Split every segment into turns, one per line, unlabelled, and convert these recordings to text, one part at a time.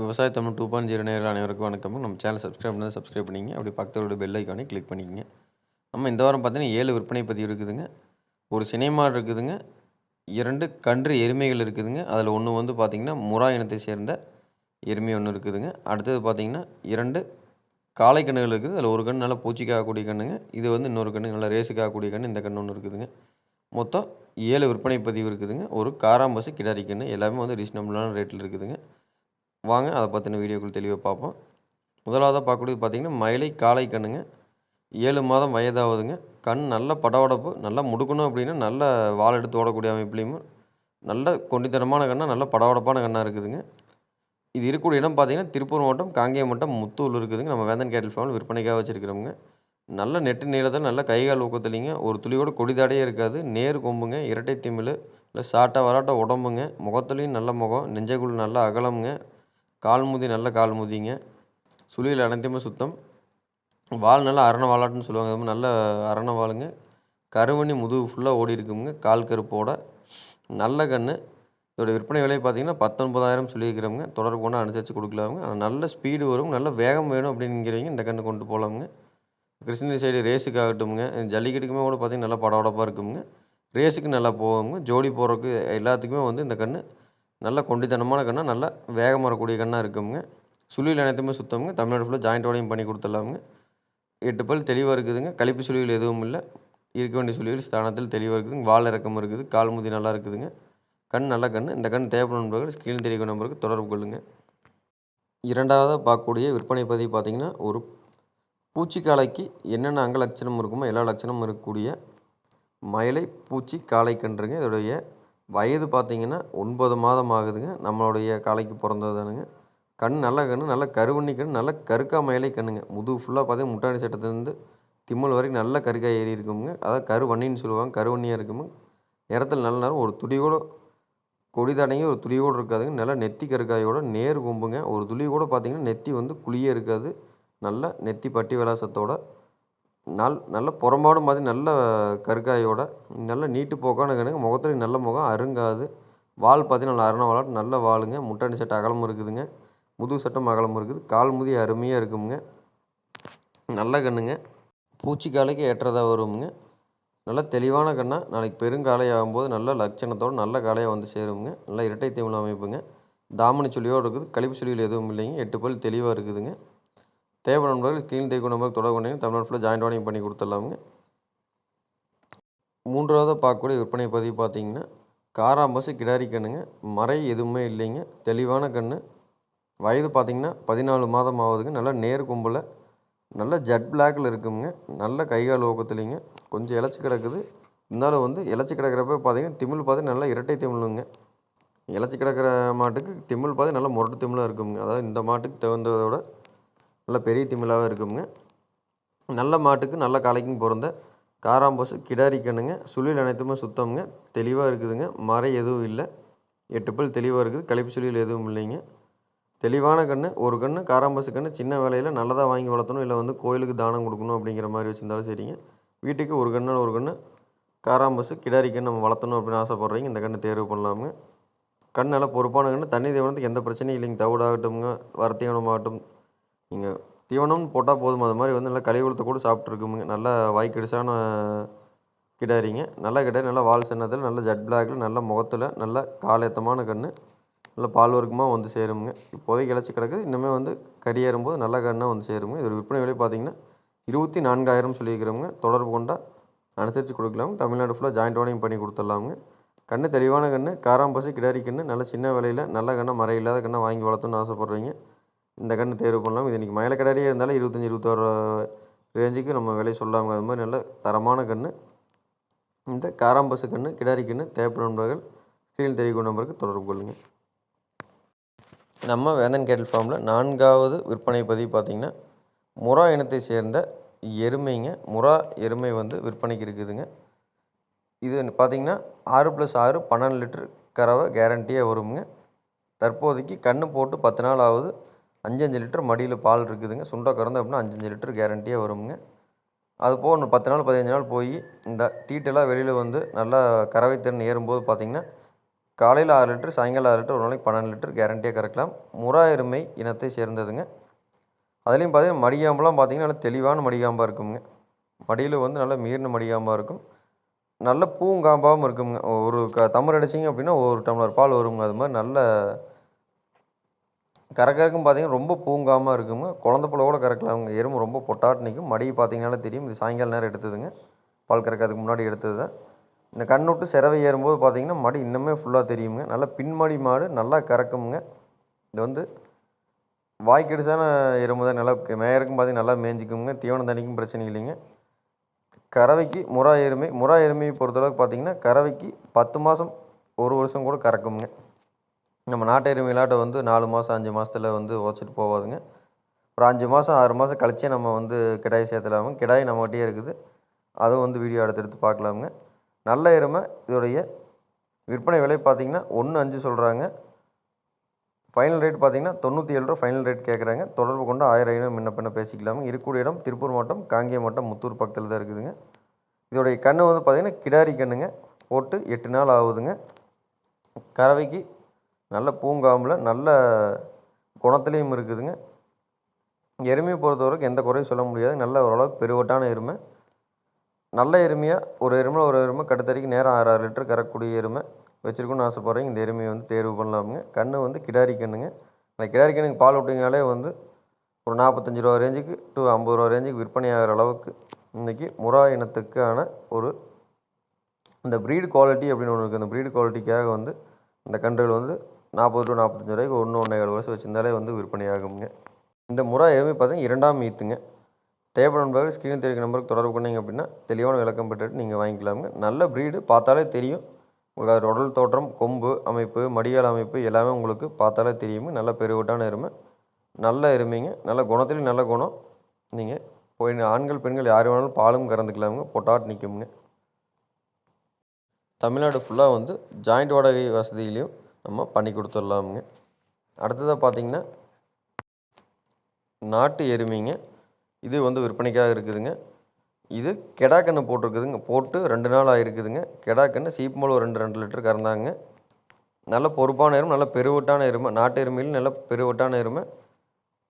விவசாய Tamil two point zero நேரில் அனைவருக்கும் வணக்கம். நம்ம சேனல் சப்ஸ்கிரைப் பண்ணி சப்ஸ்கிரைப் பண்ணிங்க அப்படி பக்கத்தோட பெல் ஐக்கானே கிளிக் பண்ணிக்கங்க. நம்ம இந்த வாரம் பார்த்தீங்கன்னா ஏழு விற்பனை பதிவு இருக்குதுங்க. ஒரு சினைமாடு இருக்குதுங்க. இரண்டு கன்று எருமைகள் இருக்குதுங்க. அதில் ஒன்று வந்து பார்த்திங்கன்னா முரா இனத்தை சேர்ந்த எருமை ஒன்று இருக்குதுங்க. அடுத்தது பார்த்திங்கன்னா இரண்டு காளை கன்றுகள் இருக்குது. அதில் ஒரு கன்று நல்லா பூச்சிக்காகக்கூடிய கன்றுங்க இது வந்து இன்னொரு கன்று நல்லா ரேஸுக்காகக்கூடிய கன்று இந்த கன்று ஒன்று இருக்குதுங்க. மொத்தம் ஏழு விற்பனை பதிவு இருக்குதுங்க. ஒரு காராம்பசு கிடாரி கன்று எல்லாமே வந்து ரீசனபிளான ரேட்டில் இருக்குதுங்க. வாங்க அதை பற்றின வீடியோக்குள் தெளிவாக பார்ப்போம். முதலாவதாக பார்க்கக்கூடியது பார்த்திங்கன்னா மயிலை காளை கண்ணுங்க. ஏழு மாதம் வயதாகுதுங்க கண் நல்ல படவடப்பு நல்லா முடுக்கணும் அப்படின்னா நல்ல வால் எடுத்து ஓடக்கூடிய அமைப்புலையும் நல்ல கொண்டித்தனமான கண்ணாக நல்ல படவடப்பான கண்ணாக இருக்குதுங்க. இது இருக்கக்கூடிய இடம் பார்த்திங்கன்னா திருப்பூர் மாவட்டம் காங்கேயம் மாவட்டம் முத்தூர் இருக்குதுங்க. நம்ம வேந்தன் கேட்டல் ஃபார்ம் விற்பனைக்காக வச்சுருக்கிறோங்க நல்ல நெட்டு நீளத்தில் நல்ல கைகால் ஊக்கத்துலிங்க. ஒரு துளியோட கொடிதாடையே இருக்காது. நேர் கொம்புங்க இரட்டை திமிழ் இல்லை சாட்டை வராட்ட உடம்புங்க. முகத்துலேயும் நல்ல முகம் நெஞ்சகுள் நல்ல அகலமுங்க. கால்முதி நல்ல கால்முதிங்க சுழியில் அனைத்தையுமே சுத்தம். வால் நல்லா அரண வாலாட்டுன்னு சொல்லுவாங்க. அது நல்ல அரண வாளுங்க. கருவணி முதுகு ஃபுல்லாக ஓடி இருக்குங்க. கால் கருப்போட. நல்ல கன்று இதோட விற்பனை விலை பார்த்தீங்கன்னா பத்தொன்பதாயிரம் சொல்லியிருக்கிறவங்க. தொடர்பு கொண்டு அனுசரித்து கொடுக்கலாமுங்க. ஆனால் நல்ல ஸ்பீடு வரும். நல்ல வேகம் வேணும் அப்படிங்கிறவங்க இந்த கன்று கொண்டு போகலாமுங்க கிருஷ்ணகிரி சைடு ரேஸுக்கு ஆகட்டும்ங்க. ஜல்லிக்கட்டுக்குமே கூட பார்த்திங்கன்னா நல்லா படபடப்பாக இருக்குங்க. ரேஸுக்கு நல்லா போகுங்க ஜோடி போகிறதுக்கு எல்லாத்துக்குமே வந்து இந்த கன்று நல்ல கொண்டித்தனமான கண்ணாக நல்லா வேகமாக வரக்கூடிய கண்ணாக இருக்குங்க. சுழியில் அனைத்துமே சுத்தமுங்க. தமிழ்நாடு ஃபுல்லாக ஜாயிண்டோடையும் பண்ணி கொடுத்துடலாமுங்க. எட்டு பல் தெளிவாக இருக்குதுங்க. கழிப்பு சுழிகள் எதுவும் இல்லை. இருக்க வேண்டிய சுழிகள் ஸ்தானத்தில் தெளிவாக இருக்குதுங்க. வால் இறக்கம் இருக்குது. கால் முதி நல்லா இருக்குதுங்க. கண் நல்ல கண். இந்த கண் தேவைப்படும் நண்பர்கள் ஸ்க்ரீன் தெரியும் நம்பருக்கு தொடர்பு கொள்ளுங்கள் இரண்டாவதாக பார்க்கக்கூடிய விற்பனை பதிவு பார்த்திங்கன்னா ஒரு பூச்சிக்காளைக்கு என்னென்ன அங்க லட்சணம் இருக்குமோ எல்லா லட்சணமும் இருக்கக்கூடிய மயிலை பூச்சி காளை கன்றுங்க. இதோடைய வயது பார்த்தீங்கன்னா ஒன்பது மாதம் ஆகுதுங்க. நம்மளுடைய காளைக்கு பிறந்தது தானுங்க. கண் நல்ல கண் நல்ல கருவண்ணி கண் நல்ல கருக்கா மயிலை கண்ணுங்க. முதுகு ஃபுல்லாக பார்த்தீங்கன்னா முட்டாணி சட்டத்துலேருந்து திம்மல் வரைக்கும் நல்ல கருக்காய் ஏறி இருக்குங்க. அதாவது கருவண்ணின்னு சொல்லுவாங்க. கருவண்ணியாக இருக்குங்க. நிறத்தில் நல்ல நேரம் ஒரு துளி கூட கொடி தடங்கி ஒரு துளி கூட இருக்காதுங்க. நல்லா நெத்தி கருக்காயோட நேர் கொம்புங்க. ஒரு துளி கூட பார்த்தீங்கன்னா நெத்தி வந்து குழியே இருக்காது. நல்ல நெத்தி பட்டி விலாசத்தோட நல் நல்ல புறம்பாடு மாதிரி நல்ல கருக்காயோட நல்ல நீட்டு போக்கான கணக்கு. முகத்துல நல்ல முகம் அருங்காது. வால் பார்த்தீங்கன்னா நல்லா அரண நல்ல வாளுங்க. முட்டாணி சட்டை அகலமும் இருக்குதுங்க. முதுகு சட்டம் அகலமும் இருக்குது. கால் முதி அருமையாக இருக்குங்க. நல்ல கண்ணுங்க. பூச்சிக்காலைக்கு ஏற்றதாக வருங்க. நல்ல தெளிவான கண்ணாக நாளைக்கு பெருங்காலையாகும்போது நல்ல லட்சணத்தோடு நல்ல காலையாக வந்து சேருங்க. நல்லா இரட்டை தீவன அமைப்புங்க. தாமணி சொல்லியோடு இருக்குது. கழிப்பு சுழியில் எதுவும் இல்லைங்க. எட்டு பல் தெளிவாக இருக்குதுங்க. தேவை நண்பர்கள் கீழ் தெரிவிக்கும் நம்பருக்கு தொடர்பு கொண்டீங்க. தமிழ்நாடு ஃபுல்லாக ஜாயிண்ட் வாடகை பண்ணி கொடுத்துடலாமுங்க மூன்றாவதாக பார்க்கக்கூடிய விற்பனை பதிவு பார்த்தீங்கன்னா காராம்பசு கிடாரி கண்ணுங்க. மறை எதுவுமே இல்லைங்க. தெளிவான கன்று வயது பார்த்திங்கன்னா பதினாலு மாதம் ஆகுதுங்க. நல்லா நேர் கும்பில் நல்ல ஜட் பிளாக்கில் இருக்குங்க நல்ல கைகால் ஊக்கத்துலிங்க கொஞ்சம் இலச்சி கிடக்குது. இருந்தாலும் வந்து இலச்சி கிடக்கிறப்ப பார்த்தீங்கன்னா திமிழ் பார்த்து நல்லா இரட்டை திமிழுங்க. இலச்சி கிடக்கிற மாட்டுக்கு திமிழ் பார்த்து நல்லா முரட்டு திமிழாக இருக்குங்க அதாவது இந்த மாட்டுக்கு தகுந்ததோட நல்ல பெரிய திமிழாகவே இருக்குங்க. நல்ல மாட்டுக்கு நல்ல காலைக்கும் பிறந்த காராம்பசு கிடாரிக்கணுங்க சுழில் அனைத்துமே சுத்தம்ங்க. தெளிவாக இருக்குதுங்க. மறை எதுவும் இல்லை. எட்டு பல் தெளிவாக இருக்குது. கழிப்பு சுழியில் எதுவும் இல்லைங்க. தெளிவான கன்று ஒரு கன்று காராம்பசு கன்று சின்ன வேலையில் நல்லதாக வாங்கி வளர்த்தணும் இல்லை வந்து கோயிலுக்கு தானம் கொடுக்கணும் அப்படிங்கிற மாதிரி வச்சுருந்தாலும் சரிங்க. வீட்டுக்கு ஒரு கன்று ஒரு கன்று காராம்பசு கிடாரி கன்று நம்ம வளர்த்தணும் அப்படின்னு ஆசைப்பட்றீங்க இந்த கன்று தேர்வு பண்ணலாமுங்க. கண் நல்லா பொறுப்பான கன்று தண்ணி தேவனத்துக்கு எந்த பிரச்சனையும் இல்லைங்க. தவிடாகட்டும்ங்க. வரத்தீவனமாகட்டும் நீங்கள் தீவனம்னு போட்டால் போதும். அது மாதிரி வந்து நல்லா கழிவுளத்தை கூட சாப்பிட்ருக்குமுங்க நல்லா வாய்க்கடிசான கிடாரிங்க. நல்ல கிடாரி நல்லா வால் சின்னத்தில் நல்ல ஜட் பிளாக்கில் நல்ல முகத்தில் நல்ல காலேத்தமான கன்று நல்ல பால் வர்க்கமாக வந்து சேருமுங்க. இப்போதைக்கு இலச்சி கிடக்குது இன்னுமே வந்து கறி ஏறும்போது நல்ல கண்ணாக வந்து சேருங்க இதோட விற்பனை விலை பார்த்தீங்கன்னா இருபத்தி நான்காயிரம் சொல்லியிருக்கிறவங்க. தொடர்பு கொண்டா அனுசரித்து கொடுக்கலாம் தமிழ்நாடு ஃபுல்லாக ஜாயிண்ட் ஓனையும் பண்ணி கொடுத்துடலாமுங்க. கண்ணு தெளிவான கன்று காராம்பசு கிடாரி கன்று நல்ல சின்ன விலையில் நல்ல கண்ணை மறை இல்லாத கண்ணை வாங்கி வளர்த்துன்னு ஆசைப்பட்றீங்க. இந்த கன்று தேர்வு பண்ணலாம் இது இன்றைக்கி மயில இருந்தாலும் இருபத்தஞ்சி இருபத்தாறு ரேஞ்சுக்கு நம்ம விலை சொல்லாமல் அது மாதிரி நல்ல தரமான கன்று இந்த காராம்பசு கன்று கிடாரி கன்று தேவைப்படும் நண்பர்கள் ஸ்க்ரீன் தெரிவிக்கும் நம்பருக்கு தொடர்பு கொள்ளுங்கள் நம்ம வேந்தன் கேட்டல் ஃபார்மில் நான்காவது விற்பனை பதிவு பார்த்திங்கன்னா முறா இனத்தை சேர்ந்த எருமைங்க. முறா எருமை வந்து விற்பனைக்கு இருக்குதுங்க. இது பார்த்திங்கன்னா ஆறு ப்ளஸ் ஆறு பன்னெண்டு லிட்டர் கறவை கேரண்டியாக வருங்க. தற்போதைக்கு கன்று போட்டு பத்து நாள் ஆகுது. அஞ்சு அஞ்சு லிட்டர் மடியில் பால் இருக்குதுங்க. சுண்ட கறந்து அப்படின்னா அஞ்சு அஞ்சு லிட்டர் கேரண்டியாக வருங்க அது போக இன்னும் பத்து நாள் பதினஞ்சு நாள் போய் இந்த தீட்டெல்லாம் வெளியில் வந்து நல்லா கறவை திறன் ஏறும்போது பார்த்திங்கன்னா காலையில் ஆறு லிட்டர் சாயங்காலம் ஆறு லிட்டர் ஒரு நாளைக்கு பன்னெண்டு லிட்டர் கேரண்டியாக கறக்கலாம். முறா எருமை இனத்தை சேர்ந்ததுங்க. அதுலேயும் பார்த்தீங்கன்னா மடிகாம்பெலாம் பார்த்திங்கன்னா நல்லா தெளிவான மடிகாம்பாக இருக்குங்க. மடியில் வந்து நல்லா மீறின மடிகாம்பாக இருக்கும். நல்ல பூங்காம்பாகவும் இருக்குங்க. ஒரு க தமிழ் அடிச்சிங்க அப்படின்னா ஒரு டம்ளர் பால் வருங்க. அது மாதிரி நல்ல கறக்கறக்கும் பார்த்தீங்கன்னா ரொம்ப பூங்காமல் இருக்குங்க. குழந்த பிள்ளை கூட கறக்கலாம் அவங்க எறும்பு ரொம்ப பொட்டாட்டு நிற்கும் மடியை பார்த்தீங்கனாலே தெரியும். இது சாயங்கால நேரம் எடுத்ததுங்க. பால் கறக்கிறதுக்கு முன்னாடி எடுத்தது தான். இந்த கண்ணுட்டு சிறவை ஏறும்போது பார்த்தீங்கன்னா மடி இன்னுமே ஃபுல்லாக தெரியுங்க. நல்லா பின்மடி மாடு. நல்லா கறக்குமுங்க. இது வந்து வாய்க்கடிசான எருமை தான். நல்லா மேயருக்கும் பார்த்தீங்கன்னா நல்லா மேய்ஞ்சிக்குங்க தீவனம் தண்ணிக்கும் பிரச்சனை இல்லைங்க. கறவைக்கு முறா எருமை முறா எருமையை பொறுத்தளவுக்கு பார்த்தீங்கன்னா கறவைக்கு பத்து மாதம் ஒரு வருஷம் கூட கறக்குமுங்க. நம்ம நாட்டு எருமையிலாட்ட வந்து நாலு மாதம் அஞ்சு மாதத்துல வந்து உதச்சிட்டு போகாதுங்க. ஒரு அஞ்சு மாதம் ஆறு மாதம் கழிச்சே நம்ம வந்து கிடாய் சேர்த்தலாமுங்க. கிடாய் நம்மகிட்டயே இருக்குது. அதுவும் வந்து வீடியோ எடுத்து எடுத்து பார்க்கலாமுங்க. நல்ல எருமை. இதோடைய விற்பனை விலை பார்த்திங்கன்னா ஒன்று அஞ்சு சொல்கிறாங்க ஃபைனல் ரேட் பார்த்தீங்கன்னா தொண்ணூற்றி ஏழு ரூபா ஃபைனல் ரேட் கேட்குறாங்க தொடர்பு கொண்டு ஆயிரம் ஐநூறு முன்ன பின்ன பேசிக்கலாமுங்க. இருக்கக்கூடிய இடம் திருப்பூர் மாவட்டம் காங்கேயம் மாவட்டம் முத்தூர் பக்கத்தில் தான் இருக்குதுங்க. இதோடைய கன்று வந்து பார்த்திங்கன்னா கிடாரி கன்றுங்க போட்டு எட்டு நாள் ஆகுதுங்க. கறவைக்கு நல்ல பூங்காம்பில் நல்ல குணத்துலேயும் இருக்குதுங்க. எருமையை பொறுத்தவரைக்கும் எந்த குறையும் சொல்ல முடியாது. நல்ல ஓரளவுக்கு பெருவட்டான எருமை. நல்ல எருமையாக ஒரு எருமை ஒரு எருமை கடுத்தறிக்கு நேரம் ஆறு ஆறு லிட்டர் கறக்கூடிய எருமை வச்சுருக்கணும்னு ஆசைப்பட்றீங்க. இந்த எருமையை வந்து தேர்வு பண்ணலாமுங்க. கன்று வந்து கிடாரி கன்றுங்க அந்த கிடாரி கண்ணுக்கு பால் விட்டிங்கனாலே வந்து ஒரு நாற்பத்தஞ்சு ரூபா ரேஞ்சுக்கு டு ஐம்பது ரூபா ரேஞ்சுக்கு விற்பனை ஆகிற அளவுக்கு இன்றைக்கி முறா இனத்துக்கான ஒரு இந்த ப்ரீடு குவாலிட்டி அப்படின்னு ஒன்று இருக்குது அந்த ப்ரீடு குவாலிட்டிக்காக வந்து இந்த கன்றுகள் வந்து நாற்பது டு நாற்பத்தஞ்சு ரூபாய்க்கு ஒன்று ஒன்றே ஏழு வருஷம் வச்சுருந்தாலே வந்து விற்பனை ஆகுங்க இந்த முறை எருமை பார்த்தீங்கன்னா இரண்டாம் ஈத்துங்க. தேவைப்படும் நண்பர்கள் ஸ்க்ரீனில் தெரிவிக்க நம்பருக்கு தொடர்பு கொண்டீங்க அப்படின்னா தெளிவான விளக்கம் பெற்றுட்டு நீங்கள் வாங்கிக்கலாமுங்க. நல்ல ப்ரீடு பார்த்தாலே தெரியும். உங்களுக்கு அது உடல் தோற்றம் கொம்பு அமைப்பு மடியால் அமைப்பு எல்லாமே உங்களுக்கு பார்த்தாலே தெரியுங்க. நல்ல பெருவட்டான எருமை. நல்ல எருமைங்க. நல்ல குணத்துலேயும் நல்ல குணம். நீங்கள் போய் ஆண்கள் பெண்கள் யார் வேணாலும் பாலும் கறந்துக்கலாமுங்க. பொட்டாட் நிற்குமுங்க தமிழ்நாடு ஃபுல்லாக வந்து ஜாயிண்ட் வாடகை வசதியிலையும் நம்ம பண்ணி கொடுத்துடலாமுங்க. அடுத்ததாக பார்த்தீங்கன்னா நாட்டு எருமைங்க. இது வந்து விற்பனைக்காக இருக்குதுங்க. இது கெடாக்கன்று போட்டிருக்குதுங்க. போட்டு ரெண்டு நாள் ஆகிருக்குதுங்க கெடாக்கன்று சீப்பு ஒரு ரெண்டு ரெண்டு லிட்டர் கறந்தாங்க. நல்ல பொறுப்பான எருமை நல்ல பெருவட்டான எருமை. நாட்டு எருமையில் நல்ல பெருவட்டான எருமை.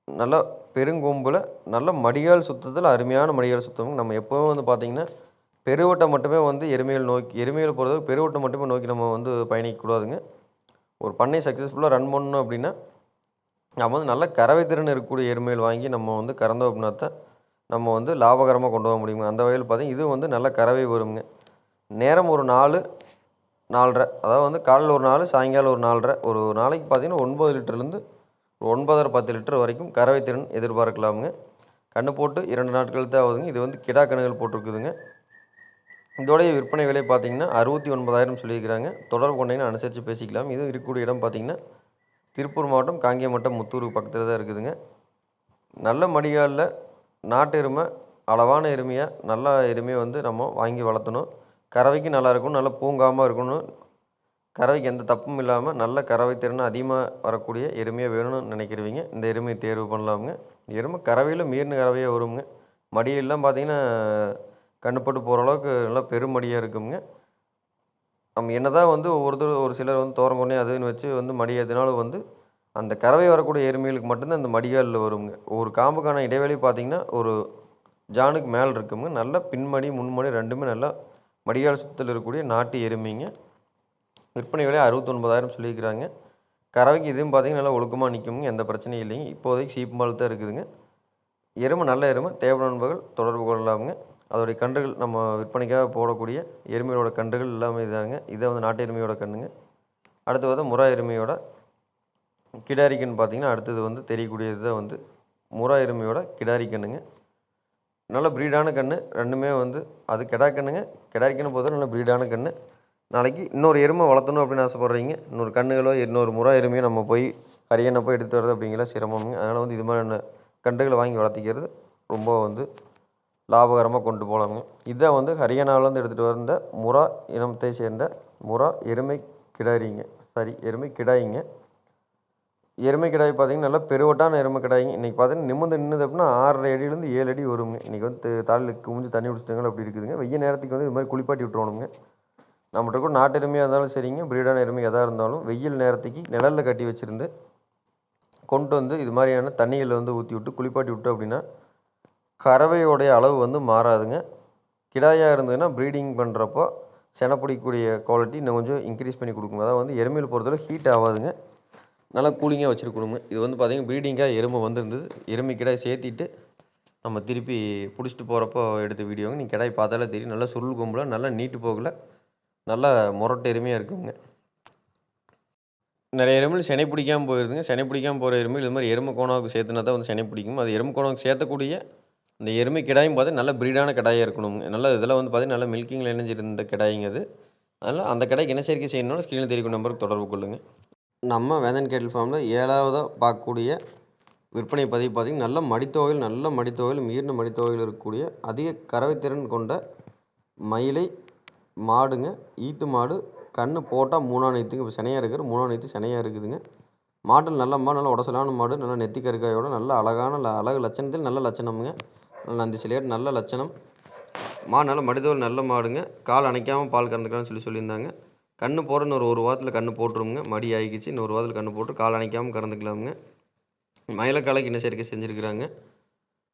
நல்ல பெருங்கொம்பில் நல்ல மடிகால் சுத்தத்தில் அருமையான மடிகால் சுத்தம் நம்ம எப்போவும் வந்து பார்த்திங்கன்னா பெருவட்டம் மட்டுமே வந்து எருமையில் நோக்கி எருமையில் போகிறதுக்கு பெருவட்டம் மட்டுமே நோக்கி நம்ம வந்து பயணிக்கக்கூடாதுங்க. ஒரு பண்ணை சக்ஸஸ்ஃபுல்லாக ரன் பண்ணணும் அப்படின்னா நம்ம வந்து நல்ல கறவை திறன் இருக்கக்கூடிய எருமையில் வாங்கி நம்ம வந்து கறந்தோம் அப்படின்னா தான் நம்ம வந்து லாபகரமாக கொண்டு போக முடியுங்க. அந்த வகையில் பார்த்திங்கன்னா இது வந்து நல்ல கறவை வருங்க. நேரம் ஒரு நாலு நாலரை. அதாவது வந்து காலையில் ஒரு நாலு சாயங்காலம் ஒரு நாலரை. ஒரு நாளைக்கு பார்த்திங்கன்னா ஒன்பது லிட்டர்லேருந்து ஒரு ஒன்பதரை பத்து லிட்டர் வரைக்கும் கறவை திறன் எதிர்பார்க்கலாமுங்க. கண்ணு போட்டு இரண்டு நாட்கள் தான் ஆகுதுங்க. இது வந்து கிடா கணுகள் போட்டிருக்குதுங்க. இதோடைய விற்பனை விலை பார்த்தீங்கன்னா அறுபத்தி ஒன்பதாயிரம் சொல்லியிருக்கிறாங்க. தொடர்பு கொண்டீங்கன்னா அனுசரித்து பேசிக்கலாம். இது இருக்கக்கூடிய இடம் பார்த்தீங்கன்னா திருப்பூர் மாவட்டம் காங்கேயம் மாவட்டம் முத்தூருக்கு பக்கத்தில் தான் இருக்குதுங்க. நல்ல மடிகாலில் நாட்டு எருமை அளவான எருமையாக நல்ல எருமையை வந்து நம்ம வாங்கி வளர்த்தணும். கறவைக்கு நல்லா இருக்கணும் நல்ல பூங்காமல் இருக்கணும். கறவைக்கு எந்த தப்பும் இல்லாமல் நல்ல கறவை திறன் அதிகமாக வரக்கூடிய எருமையாக வேணும்னு நினைக்கிறவங்க இந்த எருமையை தேர்வு பண்ணலாமுங்க. எருமை கறவையில் மீறின கறவையாக வருங்க. மடியெல்லாம் பார்த்திங்கன்னா கண்ணுப்பட்டு போகிற அளவுக்கு நல்லா பெருமடியாக இருக்குங்க. நம்ம என்ன தான் வந்து ஒவ்வொருத்தர் ஒரு சிலர் வந்து தோரங்கொன்னே அதுன்னு வச்சு வந்து மடி வந்து அந்த கறவை வரக்கூடிய எருமைகளுக்கு மட்டும்தான் அந்த மடிகாலில் வருங்க. ஒரு காம்புக்கான இடைவெளி பார்த்திங்கன்னா ஒரு ஜானுக்கு மேலே இருக்குங்க. நல்ல பின்மடி முன்மடி ரெண்டுமே நல்லா மடிகால் சுத்தத்தில் இருக்கக்கூடிய நாட்டு எருமைங்க. விற்பனை விலை அறுபத்தொன்பதாயிரம் சொல்லியிருக்கிறாங்க. கறவைக்கு இதுவும் பார்த்திங்கன்னா நல்லா ஒழுக்கமாக நிற்குங்க எந்த பிரச்சனையும் இல்லைங்க. இப்போதைக்கு சீப்பு தான் இருக்குதுங்க. எருமை நல்ல எருமை. தேவை நண்பர்கள் தொடர்பு கொள்ளலாமுங்க. அதோடைய கன்றுகள் நம்ம விற்பனைக்காக போடக்கூடிய எருமையோட கன்றுகள் எல்லாமே இதாங்க. இதை வந்து நாட்டு எருமையோட கன்றுங்க. அடுத்து வந்து முறா எருமையோட கிடாரிக்கன் பார்த்திங்கன்னா அடுத்தது வந்து தெரியக்கூடியது தான் வந்து முறா எருமையோட கிடாரி கன்றுங்க. நல்ல ப்ரீடான கன்று. ரெண்டுமே வந்து அது கெடா கன்றுங்க. கிடாரி நல்ல ப்ரீடான கன்று. நாளைக்கு இன்னொரு எருமை வளர்த்தணும் அப்படின்னு ஆசைப்பட்றீங்க. இன்னொரு கண்ணுகளோ இன்னொரு முறா எருமையோ நம்ம போய் ஹரியானா போய் எடுத்து வர்றது அப்படிங்கிற சிரமம்ங்க. அதனால் வந்து இது மாதிரியான கன்றுகளை வாங்கி வளர்த்திக்கிறது ரொம்ப வந்து லாபகரமாக கொண்டு போகலாங்க இதை வந்து ஹரியானாவிலேருந்து எடுத்துகிட்டு வந்த முறா இனத்தை சேர்ந்த முறா எருமை கிடாரிங்க. சாரி எருமை கிடாயிங்க எருமை கிடாய் பார்த்தீங்கன்னா நல்லா பெருவட்டான எருமை கிடாயிங்க இன்றைக்கி பார்த்தீங்கன்னா நிமிர்ந்து நின்றுது அப்படின்னா ஆறரை அடியிலேருந்து ஏழு அடி வருங்க. இன்றைக்கி வந்து தாலில் குமிஞ்சு தண்ணி குடிச்சிட்டாங்க அப்படி இருக்குதுங்க. வெய்ய நேரத்துக்கு வந்து இது மாதிரி குளிப்பாட்டி விட்ருவானுங்க நம்மகிட்ட கூட நாட்டு எருமையாக இருந்தாலும் சரிங்க. ப்ரீடான எருமை எதாக இருந்தாலும் வெயில் நேரத்துக்கு நிழலில் கட்டி வச்சுருந்து கொண்டு வந்து இது மாதிரியான தண்ணிகளில் வந்து ஊற்றி விட்டு குளிப்பாட்டி விட்டோம் அப்படின்னா கறவையோடைய அளவு வந்து மாறாதுங்க. கிடாயாக இருந்ததுன்னா ப்ரீடிங் பண்ணுறப்போ செனை பிடிக்கக்கூடிய குவாலிட்டி இன்னும் கொஞ்சம் இன்க்ரீஸ் பண்ணி கொடுக்கும் அதாவது வந்து எருமையில் பொறுத்தவரை ஹீட் ஆகாதுங்க. நல்லா கூலிங்காக வச்சுருக்கணுங்க இது வந்து பார்த்திங்கன்னா ப்ரீடிங்காக எருமை வந்திருந்தது. எருமை கிடாய் சேர்த்திட்டு நம்ம திருப்பி பிடிச்சிட்டு போகிறப்போ எடுத்த வீடியோங்க. நீங்கள் கிடாய் பார்த்தாலே தெரியும். நல்லா சுருள் கொம்பில் நல்லா நீட்டு போகல. நல்லா முரட்டு எருமையாக இருக்குங்க. நிறைய எருமையில் செனை பிடிக்காமல் போயிருதுங்க. செனை பிடிக்காமல் போகிற எருமையில் இது மாதிரி எருமை கோணாவுக்கு சேர்த்துனா தான் வந்து செனை பிடிக்கும். அது எருமை கோணாவுக்கு சேர்த்தக்கூடிய இந்த எருமை கிடாயும் பார்த்து நல்ல ப்ரீடான கிடாயாக இருக்கணுங்க நல்ல இதெல்லாம் வந்து பார்த்தீங்கன்னா நல்ல மில்கிங்கில் இணைஞ்சிருந்த கிடாய்ங்க அது. அதனால் அந்த கடைக்கு என்ன சேர்க்கை செய்யணும்னா ஸ்க்ரீனில் தெரிவிக்கும் நம்பருக்கு தொடர்பு கொள்ளுங்கள் நம்ம வேந்தன் கேட்டில் ஃபார்மில் ஏழாவதாக பார்க்கக்கூடிய விற்பனை பதிவு பார்த்திங்கன்னா நல்ல மடித்தொகையில் நல்ல மடித்தொகையில் மீறின மடித்தொகையில் இருக்கக்கூடிய அதிக கறவைத்திறன் கொண்ட மயிலை மாடுங்க. ஈட்டு மாடு கன்று போட்டால் மூணாம் நைத்துங்க இப்போ சினையாக இருக்கிற மூணாம் நைத்து சினையாக இருக்குதுங்க. மாட்டில் நல்ல மாடு நல்ல உடசலான மாடு நல்ல நெத்திக்கருக்காயோட நல்ல அழகான அழகு லட்சணத்தில் நல்ல லட்சணமுங்க. நந்தி சிலையர் நல்ல லட்சணம். மா நல்ல மடிதோல் நல்ல மாடுங்க. கால் அணைக்காமல் பால் கறந்துக்கலாம்னு சொல்லி சொல்லியிருந்தாங்க. கன்று போடுறேன்னு ஒரு ஒரு வாரத்தில் கன்று போட்டுருவோங்க மடி ஆகிக்கிச்சு. இன்னொரு வாரத்தில் கன்று போட்டு கால் அணைக்காமல் கறந்துக்கலாமுங்க. மயிலக்காலைக்கு என்ன சேர்க்கை செஞ்சுருக்கிறாங்க.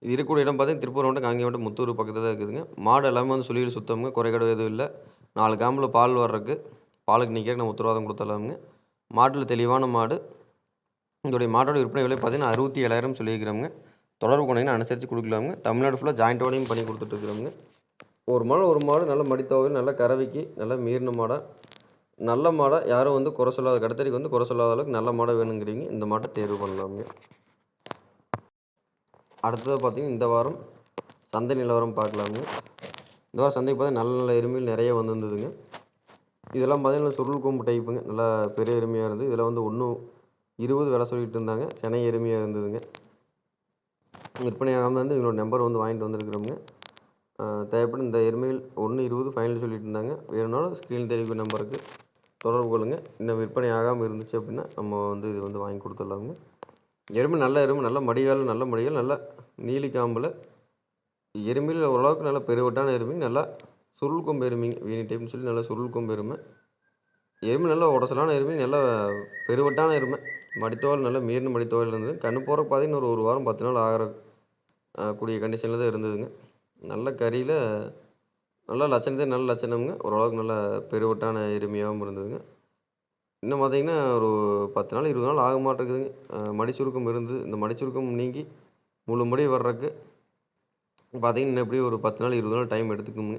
இது இருக்கக்கூடிய இடம் பார்த்தீங்கன்னா திருப்பூர் மாவட்டம் காங்கேயம் முத்தூர் பக்கத்தில் தான் இருக்குதுங்க. மாடு எல்லாமே வந்து சுழியில் சுத்தமுங்க. குறைகடவு எதுவும் இல்லை. நாலு காம்பில் பால் வர்றதுக்கு பாலுக்கு நிற்கிறக்கு நம்ம உத்தரவாதம் கொடுத்துடலாமுங்க. மாட்டில் தெளிவான மாடு. இதோடைய மாட்டோட விற்பனை விலை பார்த்தீங்கன்னா அறுபத்தி ஏழாயிரம் சொல்லியிருக்கிறோங்க தொடர்பு கொண்டீங்கன்னா அனுசரித்து கொடுக்கலாமுங்க. தமிழ்நாடு ஃபுல்லாக ஜாயிண்டோடையும் பண்ணி கொடுத்துட்ருக்குறோங்க ஒரு மாடு ஒரு மாடு நல்ல மடித்தோகை நல்ல கறவைக்கு நல்ல மீறின மாடாக நல்ல மாடாக யாரும் வந்து குறை சொல்லாத கடத்தறிக்கு வந்து குறை சொல்லாத அளவுக்கு நல்ல மாடை வேணுங்கிறீங்க. இந்த மாட்டை தேர்வு பண்ணலாமுங்க. அடுத்ததாக பார்த்தீங்கன்னா இந்த வாரம் சந்தை நிலவரம் பார்க்கலாமுங்க. இந்த வாரம் சந்தைக்கு பார்த்தா நல்ல நல்ல எருமைகள் நிறைய வந்திருந்ததுங்க. இதெல்லாம் பார்த்தீங்கன்னா சுருள் கொம்பு டைப்புங்க நல்லா பெரிய எருமையாக இருந்தது. இதில் வந்து ஒன்று இருபது விலை சொல்லிகிட்டு இருந்தாங்க. செனை எருமையாக இருந்ததுங்க. விற்பனையாகாமல் வந்து எங்களோட நம்பர் வந்து வாங்கிட்டு வந்திருக்கிறோமுங்க தேவைப்படும் இந்த எருமைகள் ஒன்று இருபது ஃபைனல் சொல்லிட்டு இருந்தாங்க. வேணும்னாலும் ஸ்க்ரீன் தெரிவிக்கும் நம்பருக்கு தொடர்பு கொள்ளுங்கள் இன்னும் விற்பனை ஆகாமல் இருந்துச்சு அப்படின்னா நம்ம வந்து இது வந்து வாங்கி கொடுத்துடலாமுங்க எருமை நல்ல எருமை நல்ல மடிகால் நல்ல மடிகால் நல்ல நீலி காம்பில் எருமையில் ஓரளவுக்கு நல்ல பெருவட்டான எருமை நல்லா சுருள் கொம்பு எருமைங்க வீணி டைப்னு சொல்லி நல்லா சுருள் கொம்பு எருமை. எருமை நல்லா உடசலான எருமை நல்லா பெருவட்டான எருமை. மடித்தோல் நல்லா மீறின மடித்தோல் இருந்தது. கண்ணு போகிற பார்த்தீங்கன்னா ஒரு ஒரு வாரம் பத்து நாள் ஆகிற கூடிய கண்டிஷனில் தான் இருந்ததுங்க. நல்ல கறியில் நல்ல லட்சணத்தே நல்ல லட்சணமுங்க. ஓரளவுக்கு நல்ல பெருவட்டான எருமையாகவும் இருந்ததுங்க. இன்னும் பார்த்தீங்கன்னா ஒரு பத்து நாள் இருபது நாள் ஆக மாட்டேங்குதுங்க. மடிச்சுருக்கம் இருந்தது இந்த மடிச்சுருக்கம் நீங்கி முழு முடி வர்றதுக்கு பார்த்தீங்கன்னா இன்னும் எப்படியும் ஒரு பத்து நாள் இருபது நாள் டைம் எடுத்துக்குங்க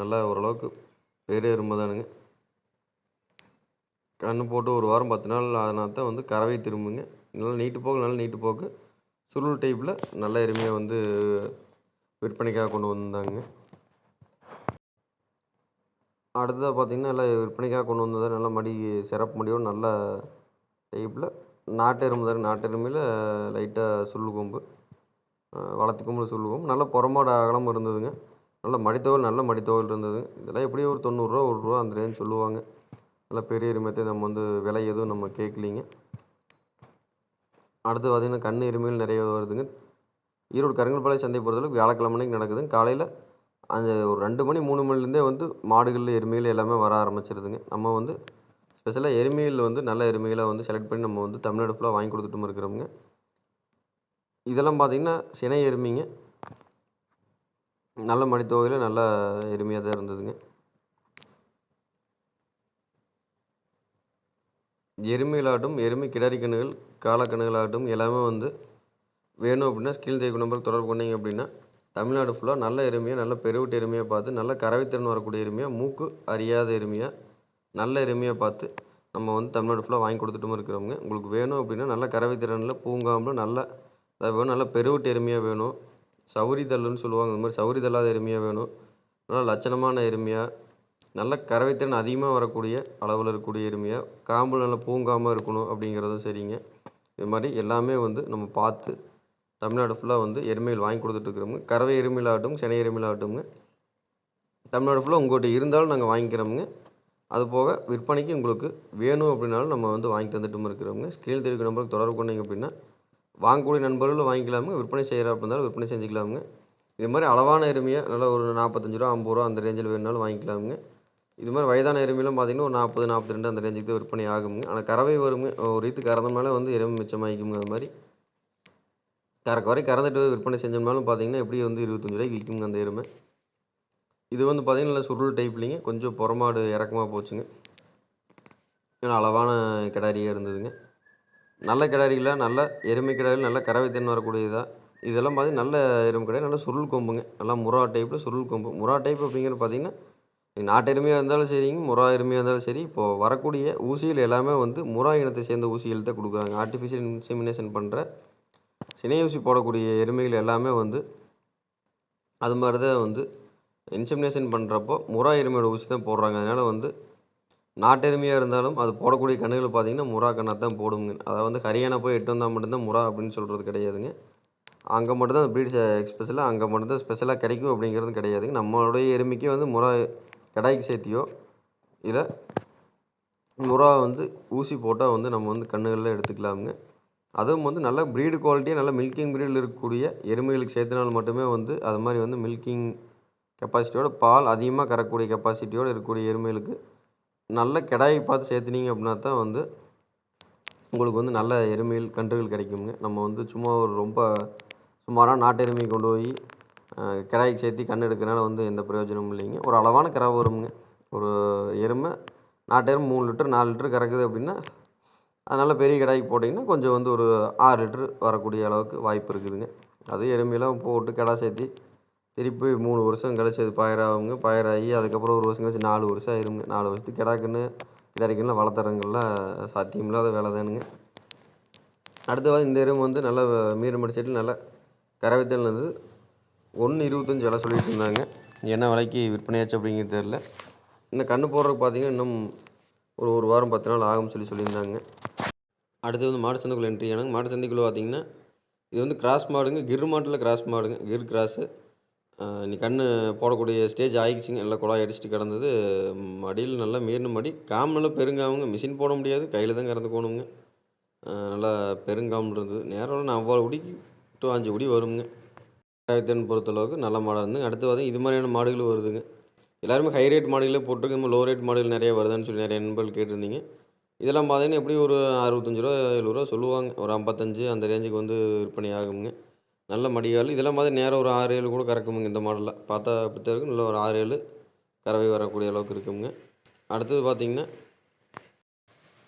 நல்லா ஓரளவுக்கு பெரிய எருமை தானுங்க கன்று போட்டு ஒரு வாரம் பத்து நாள் ஆனால் தான் வந்து கறவை திரும்புங்க. நல்லா நீட்டு போக்கு நல்லா நீட்டு போக்கு. சுருள் டைப்பில் நல்ல எருமையாக வந்து விற்பனைக்காக கொண்டு வந்தாங்க. அடுத்ததாக பார்த்தீங்கன்னா நல்லா விற்பனைக்காக கொண்டு வந்ததாக நல்ல மடி சிறப்பு மடியோடு நல்ல டைப்பில் நாட்டு எறும்பு தான் நாட்டு எருமையில் லைட்டாக சுள்ளு கொம்பு வளர்த்து கொம்பில் சுள்ளு கொம்பு. நல்ல புறமாடு அகலமும் இருந்ததுங்க. நல்ல மடித்தோல் நல்ல மடித்தோல் இருந்தது. இதெல்லாம் எப்படியும் ஒரு தொண்ணூறுரூவா ஒரு ரூபா அந்த ரேஞ்ச் சொல்லுவாங்க. நல்லா பெரிய எருமையத்தை நம்ம வந்து விலை எதுவும் நம்ம கேட்கலிங்க. அடுத்து பார்த்திங்கன்னா கண் எருமைகள் நிறைய வருதுங்க. ஈரோடு கருங்கல்பாளையம் சந்தை பொறுத்தளவுக்கு வியாழக்கிழமை அன்னைக்கு நடக்குதுங்க. காலையில் அந்த ஒரு ரெண்டு மணி மூணு மணிலேருந்தே வந்து மாடுகள் எருமைகள் எல்லாமே வர ஆரம்பிச்சிருதுங்க. நம்ம வந்து ஸ்பெஷலாக எருமைகள் வந்து நல்ல எருமைகளை வந்து செலக்ட் பண்ணி நம்ம வந்து தமிழ்நாடு ஃபுல்லாக வாங்கி கொடுத்துட்டும் இருக்கிறோமுங்க. இதெல்லாம் பார்த்திங்கன்னா சினை எருமைங்க. நல்ல மடித்தொகையில் நல்ல எருமையாக தான் இருந்ததுங்க. எருமைகளாகட்டும் எருமை கிடாரி கண்ணுகள் காலக்கண்ணுகளாகட்டும் எல்லாமே வந்து வேணும் அப்படின்னா ஸ்கில் தேக்கு நம்பருக்கு தொடர்பு கொண்டீங்க அப்படின்னா தமிழ்நாடு ஃபுல்லாக நல்ல எருமையாக நல்ல பெருவிட்டு எருமையாக பார்த்து நல்ல கறவைத்திறன் வரக்கூடிய எருமையாக மூக்கு அறியாத எருமையாக நல்ல எருமையாக பார்த்து நம்ம வந்து தமிழ்நாடு ஃபுல்லாக வாங்கி கொடுத்துட்டும் இருக்கிறவங்க. உங்களுக்கு வேணும் அப்படின்னா நல்ல கறவைத்திறனில் பூங்காமல் நல்ல வேணும் நல்ல பெருவிட்டு எருமையாக வேணும். சௌரி தள்ளுன்னு சொல்லுவாங்க இந்த மாதிரி சௌரி தள்ளாத எருமையாக வேணும். நல்லா லட்சணமான எருமையாக நல்ல கறவைத்திறன் அதிகமாக வரக்கூடிய அளவில் இருக்கக்கூடிய எருமையாக காம்பு நல்லா பூங்காமல் இருக்கணும் அப்படிங்கிறதும் சரிங்க. இது மாதிரி எல்லாமே வந்து நம்ம பார்த்து தமிழ்நாடு ஃபுல்லாக வந்து எருமைகள் வாங்கி கொடுத்துட்ருக்குறோமுங்க கறவை எருமையிலாகட்டும் சினை எருமையிலாகட்டும்ங்க தமிழ்நாடு ஃபுல்லாக உங்கள்கிட்ட இருந்தாலும் நாங்கள் வாங்கிக்கிறோமுங்க. அது போக விற்பனைக்கு உங்களுக்கு வேணும் அப்படின்னாலும் நம்ம வந்து வாங்கி தந்துட்டும் இருக்கிறோங்க ஸ்கிரீன் தெரிவிக்க நம்பருக்கு தொடர்பு கொண்டீங்க அப்படின்னா வாங்கக்கூடிய நண்பர்களும் வாங்கிக்கலாமுங்க. விற்பனை செய்கிற இருந்தாலும் விற்பனை செஞ்சுக்கலாமுங்க. இது மாதிரி அளவான எருமையாக நல்லா ஒரு நாற்பத்தஞ்சு ரூபா ஐம்பது ரூபா அந்த ரேஞ்சில் வேணுனாலும் வாங்கிக்கலாமுங்க. இது மாதிரி வயதான எருமையெல்லாம் பார்த்தீங்கன்னா ஒரு நாற்பது நாற்பத்தி ரெண்டு அந்த ரேஞ்சுக்கு தான் விற்பனை ஆகுங்க. ஆனால் கறவை வருங்க ஒரு ஈத்து கறந்தனால வந்து எருமை மிச்சமாகிக்குங்க அது மாதிரி. கறக்க வரை கறந்துட்டு விற்பனை செஞ்சோம்னாலும் பார்த்தீங்கன்னா எப்படி வந்து இருபத்தஞ்சி ரூபாய்க்கு விற்குங்க அந்த எருமை. இது வந்து பார்த்தீங்கன்னா நல்லா சுருள் டைப்லிங்க கொஞ்சம் புறமாடு இறக்கமாக போச்சுங்க. ஏன்னா அளவான கிடாரியாக இருந்ததுங்க. நல்ல கிடாரியில் நல்ல எருமை கிடாரியில் நல்ல கறவை தென் வரக்கூடியதாக இதெல்லாம் பார்த்தீங்கன்னா நல்ல எருமை கிடாரி நல்ல சுருள் கொம்புங்க. நல்லா முறா டைப்பில் சுருள் கொம்பு. முறா டைப் அப்படிங்கிறது பார்த்தீங்கன்னா நாட்டு எருமையாக இருந்தாலும் சரிங்க முறா எருமையாக இருந்தாலும் சரி இப்போது வரக்கூடிய ஊசிகள் எல்லாமே வந்து முறா இனத்தை சேர்ந்த ஊசிகள் தான் கொடுக்குறாங்க. ஆர்டிஃபிஷியல் இன்சிமினேஷன் பண்ணுற சினை ஊசி போடக்கூடிய எருமைகள் எல்லாமே வந்து அது மாதிரி தான் வந்து இன்சிமினேஷன் பண்ணுறப்போ முறா எருமையோட ஊசி தான் போடுறாங்க. அதனால் வந்து நாட்டு எருமையாக இருந்தாலும் அது போடக்கூடிய கண்ணுகள் பார்த்திங்கன்னா முறா கண்ணாக தான் போடுங்க அதாவது வந்து ஹரியானா போய் எட்டு வந்தால் மட்டும்தான் முறா அப்படின்னு சொல்கிறது கிடையாதுங்க. அங்கே மட்டும்தான் ப்ரீட் எக்ஸ்பெஷலாக அங்கே மட்டும்தான் ஸ்பெஷலாக கிடைக்கும் அப்படிங்கிறது கிடையாதுங்க. நம்மளுடைய எருமைக்கு வந்து முறா கடாய்க்கு சேர்த்தியோ இல்லை முறா வந்து ஊசி போட்டால் வந்து நம்ம வந்து கண்ணுகளில் எடுத்துக்கலாமுங்க. அதுவும் வந்து நல்ல ப்ரீடு குவாலிட்டியாக நல்ல மில்கிங் ப்ரீடில் இருக்கக்கூடிய எருமைகளுக்கு சேர்த்தினால் மட்டுமே வந்து அது மாதிரி வந்து மில்கிங் கெப்பாசிட்டியோட பால் அதிகமாக கறக்கக்கூடிய கெப்பாசிட்டியோடு இருக்கக்கூடிய எருமைகளுக்கு நல்ல கிடாயை பார்த்து சேர்த்துனீங்க அப்படின்னா தான் வந்து உங்களுக்கு வந்து நல்ல எருமைகள் கன்றுகள் கிடைக்குங்க. நம்ம வந்து சும்மா ஒரு ரொம்ப சுமாராக நாட்டு எருமையை கொண்டு போய் கிடாய்க்கு சேர்த்தி கண் எடுக்கிறனால வந்து எந்த பிரயோஜனமும் இல்லைங்க. ஒரு அளவான கறவை வரும்ங்க ஒரு எருமை நாட்டு எருமை மூணு லிட்டர் நாலு லிட்டர் கறக்குது அப்படின்னா அதனால் பெரிய கிடாய்க்கு போட்டிங்கன்னா கொஞ்சம் வந்து ஒரு ஆறு லிட்டர் வரக்கூடிய அளவுக்கு வாய்ப்பு இருக்குதுங்க. அது எருமையெல்லாம் போட்டு கிடா சேர்த்தி திருப்பி மூணு வருஷம் கழிச்சு அது பயிராகுங்க. பயிராகி அதுக்கப்புறம் ஒரு வருஷம் கழிச்சு நாலு வருஷம் ஆயிருங்க. நாலு வருஷத்துக்கு கிடாக்குன்னு கிடாரிக்கெல்லாம் வளர்த்துறங்கெல்லாம் சாத்தியமில்லாத வேலை தானுங்க. அடுத்து வந்து இந்த எருமை வந்து நல்லா மீன் மடிச்சிட்டு நல்லா கறவைத்தல் இருந்தது ஒன்று இருபத்தஞ்சி விலை சொல்லிட்டு இருந்தாங்க. என்ன விலைக்கு விற்பனையாச்சு அப்படிங்கிறது தெரில இந்த கன்று போடுறதுக்கு பார்த்தீங்கன்னா இன்னும் ஒரு ஒரு வாரம் பத்து நாள் ஆகும்னு சொல்லி சொல்லியிருந்தாங்க. அடுத்து வந்து மாடு சந்தைக்குள்ளே என்ட்ரி ஆனாங்க. மாடு சந்தைக்குள்ளே பார்த்தீங்கன்னா இது வந்து கிராஸ் மாடுங்க. கிர் மாட்டில் கிராஸ் மாடுங்க. கிர் கிராஸு இன்னைக்கு கன்று போடக்கூடிய ஸ்டேஜ் ஆகிடுச்சிங்க நல்லா குழாய் அடிச்சுட்டு கிடந்தது. மடியில் நல்லா மீறின மடி. காம் நல்லா பெருங்காமுங்க. மிஷின் போட முடியாது. கையில் தான் கறந்துக்கணுங்க நல்லா பெருங்காமல் இருந்தது. நேரம் நான் அவ்வளோ குடிக்கு டூ அஞ்சு உடி வருங்க திறன் பொறுத்தளவுக்கு நல்ல மாடாக இருந்துங்க அடுத்து பார்த்தீங்கன்னா இது மாதிரியான மாடுகள் வருதுங்க. எல்லாருமே ஹை ரேட் மாடுகளே போட்டிருக்கோம். லோ ரேட் மாடுகள் நிறைய வருதுன்னு சொல்லி நிறைய நண்பர்கள் கேட்டிருந்தீங்க. இதெல்லாம் பார்த்தீங்கன்னா எப்படி ஒரு அறுபத்தஞ்சி ரூபா எழுபது ரூபா சொல்லுவாங்க. ஒரு ஐம்பத்தஞ்சு அந்த ரேஞ்சுக்கு வந்து விற்பனை ஆகுங்க. நல்ல மடிகால். இதெல்லாம் மாதிரி நேரம் ஒரு ஆறு ஏழு கூட கறக்குமுங்க இந்த மாடலில். பார்த்தா அப்படித்தான் இருக்கும் நல்ல ஒரு ஆறு ஏழு கறவை வரக்கூடிய அளவுக்கு இருக்குங்க. அடுத்தது பார்த்திங்கன்னா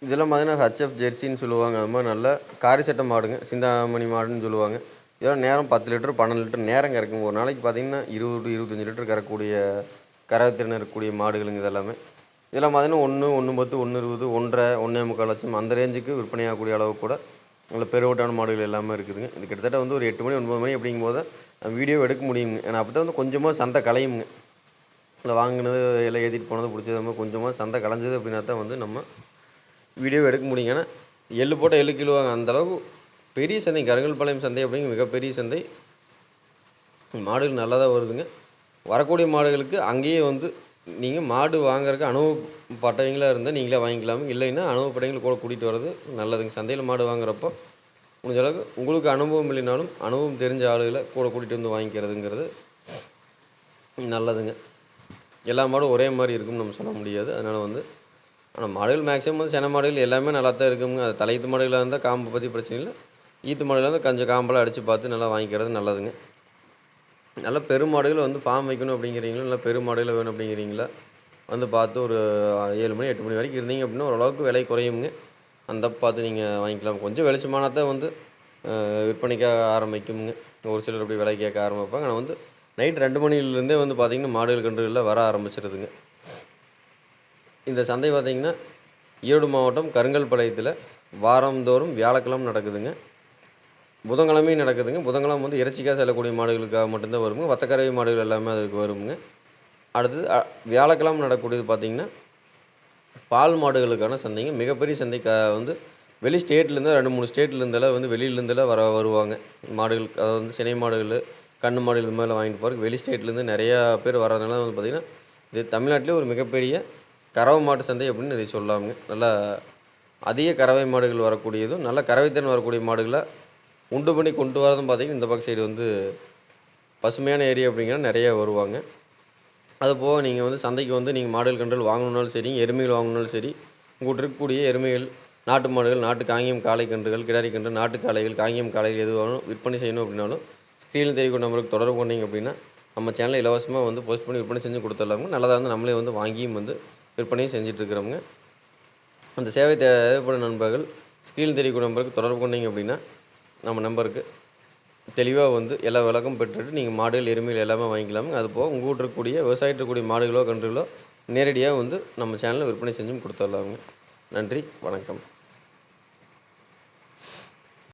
இதெல்லாம் பார்த்தீங்கன்னா ஹச்எஃப் ஜெர்சின்னு சொல்லுவாங்க. அது மாதிரி நல்ல காரி சட்டை மாடுங்க. சிந்தாமணி மாடுன்னு சொல்லுவாங்க. இதெல்லாம் நேரம் பத்து லிட்டர் பன்னெண்டு லிட்டர் நேரம் கறக்குங்க ஒரு நாளைக்கு பார்த்தீங்கன்னா இருபது டு இருபத்தஞ்சி லிட்டர் கறக்கக்கூடிய கறவை இருக்கக்கூடிய மாடுகளுங்க இதெல்லாமே இதெல்லாம் பார்த்தீங்கன்னா ஒன்று ஒன்று பத்து ஒன்று இருபது ஒன்றரை ஒன்றே முக்கால் லட்சம் அந்த ரேஞ்சுக்கு விற்பனையாகக்கூடிய அளவு கூட நல்ல பெருவட்டான மாடுகள் எல்லாமே இருக்குதுங்க. இது கிட்டத்தட்ட வந்து ஒரு எட்டு மணி ஒன்பது மணி அப்படிங்கும்போது வீடியோ எடுக்க முடியுங்க. ஏன்னா அப்போ தான் வந்து கொஞ்சமாக சந்தை கலையுங்க இல்லை வாங்கினது எல்லாம் ஏற்றிட்டு போனது பிடிச்சது நம்ம கொஞ்சமாக சந்தை கலைஞ்சது அப்படின்னா தான் வந்து நம்ம வீடியோ எடுக்க முடியுங்க. ஏன்னா எள்ளு போட்டால் எள்ளு கிலோ அந்தளவுக்கு பெரிய சந்தை கருங்கல்பாளையம் சந்தை அப்படிங்கிற மிகப்பெரிய சந்தை. மாடுகள் நல்லா தான் வருதுங்க. வரக்கூடிய மாடுகளுக்கு அங்கேயே வந்து நீங்கள் மாடு வாங்குறதுக்கு அனுபவப்பட்டவங்களாக இருந்தால் நீங்களே வாங்கிக்கலாம். இல்லைன்னா அனுபவப்பட்டவங்களை கூட கூட்டிகிட்டு வர்றது நல்லதுங்க. சந்தையில் மாடு வாங்குறப்போ முடிஞ்ச அளவுக்கு உங்களுக்கு அனுபவம் இல்லைனாலும் அனுபவம் தெரிஞ்ச ஆளுகளை கூட கூட்டிகிட்டு வந்து வாங்கிக்கிறதுங்கிறது நல்லதுங்க. எல்லா மாடும் ஒரே மாதிரி இருக்கும்னு நம்ம சொல்ல முடியாது. அதனால் வந்து ஆனால் மாடுகள் மேக்ஸிமம் வந்து சென மாடுகள் எல்லாமே நல்லா தான் இருக்குங்க. அது தலைத்து மாடுகளாக இருந்தால் காம்பு பற்றி பிரச்சனை இல்லை. ஈத்து மாடுலேருந்து கொஞ்சம் காம்பெல்லாம் அடித்து பார்த்து நல்லா வாங்கிக்கிறது நல்லதுங்க. நல்லா பெருமாடுகள் வந்து ஃபார்ம் வைக்கணும் அப்படிங்கிறீங்களா? நல்லா பெருமாடுகள் வேணும் அப்படிங்கிறீங்களா? வந்து பார்த்து ஒரு ஏழு மணி எட்டு மணி வரைக்கும் இருந்தீங்க அப்படின்னா ஓரளவுக்கு விலை குறையுங்க. அந்த பார்த்து நீங்கள் வாங்கிக்கலாம். கொஞ்சம் வெளிச்சமானத்தை வந்து விற்பனைக்காக ஆரம்பிக்குங்க. ஒரு சிலர் அப்படி விலை கேட்க ஆரம்பிப்பாங்க. ஆனால் வந்து நைட் ரெண்டு மணிலேருந்தே வந்து பார்த்திங்கன்னா மாடுகள் கன்றுகளில் வர ஆரம்பிச்சிருதுங்க. இந்த சந்தை பார்த்திங்கன்னா ஈரோடு மாவட்டம் கருங்கல்பாளையத்தில் வாரந்தோறும் வியாழக்கிழமை நடக்குதுங்க. புதன்கிழமையும் நடக்குதுங்க. புதன்கிழமை வந்து இறைச்சிக்காக செல்லக்கூடிய மாடுகளுக்காக மட்டும்தான் வருங்க. வத்தக்கறவை மாடுகள் எல்லாமே அதுக்கு வருங்க. அடுத்தது வியாழக்கிழமை நடக்கக்கூடியது பார்த்திங்கன்னா பால் மாடுகளுக்கான சந்தைங்க. மிகப்பெரிய சந்தை க வந்து வெளி ஸ்டேட்லேருந்து ரெண்டு மூணு ஸ்டேட்லேருந்தெல்லாம் வந்து வெளியிலேருந்தெல்லாம் வர வருவாங்க. மாடுகள் அதாவது வந்து சினை மாடுகள் கன்று மாடுகள் இது மாதிரிலாம் வாங்கிட்டு போகிறதுக்கு வெளி ஸ்டேட்லேருந்து நிறையா பேர் வர்றதுனால வந்து பார்த்திங்கன்னா இது தமிழ்நாட்டிலே ஒரு மிகப்பெரிய கறவை மாட்டு சந்தை அப்படின்னு இதை சொல்லாமுங்க நல்லா அதிக கறவை மாடுகள் வரக்கூடியதும் நல்ல கறவைத்திறன் வரக்கூடிய மாடுகளை உண்டு பண்ணி கொண்டு வரதும் பார்த்திங்கன்னா இந்த பக்கம் சைடு வந்து பசுமையான ஏரியா அப்படிங்கிற நிறைய வருவாங்க. அது போக நீங்கள் வந்து சந்தைக்கு வந்து நீங்கள் மாடுகள் கன்றுகள் வாங்கணுன்னாலும் சரி எருமைகள் வாங்கணுன்னாலும் சரி உங்கள்கிட்ட இருக்கக்கூடிய எருமைகள் நாட்டு மாடுகள் நாட்டு காங்கியம் காளை கன்றுகள் கிடாரி கன்று நாட்டு காளைகள் காங்கியம் காளைகள் எது வேணும் விற்பனை செய்யணும் அப்படின்னாலும் ஸ்க்ரீனில் தெரிவிக்கும் நம்பருக்கு தொடர்பு கொண்டீங்க அப்படின்னா நம்ம சேனலில் இலவசமாக வந்து போஸ்ட் பண்ணி விற்பனை செஞ்சு கொடுத்துடலாமுங்க. நல்லதாக வந்து நம்மளே வந்து வாங்கியும் வந்து விற்பனையும் செஞ்சிட்ருக்கிறோமுங்க அந்த சேவை தேவைப்படும் நண்பர்கள் ஸ்க்ரீனில் தெரிவிக்கும் நம்பருக்கு தொடர்பு கொண்டீங்க அப்படின்னா நம்ம நம்பருக்கு தெளிவாக வந்து எல்லா விளக்கம் பெற்றுட்டு நீங்கள் மாடுகள் எருமைகள் எல்லாமே வாங்கிக்கலாமுங்க. அது போக உங்கள் வீட்டு இருக்கக்கூடிய விவசாயிட்டு இருக்கக்கூடிய மாடுகளோ கன்றுகளோ நேரடியாக வந்து நம்ம சேனலில் விற்பனை செஞ்சும் கொடுத்துடலாமுங்க நன்றி வணக்கம்.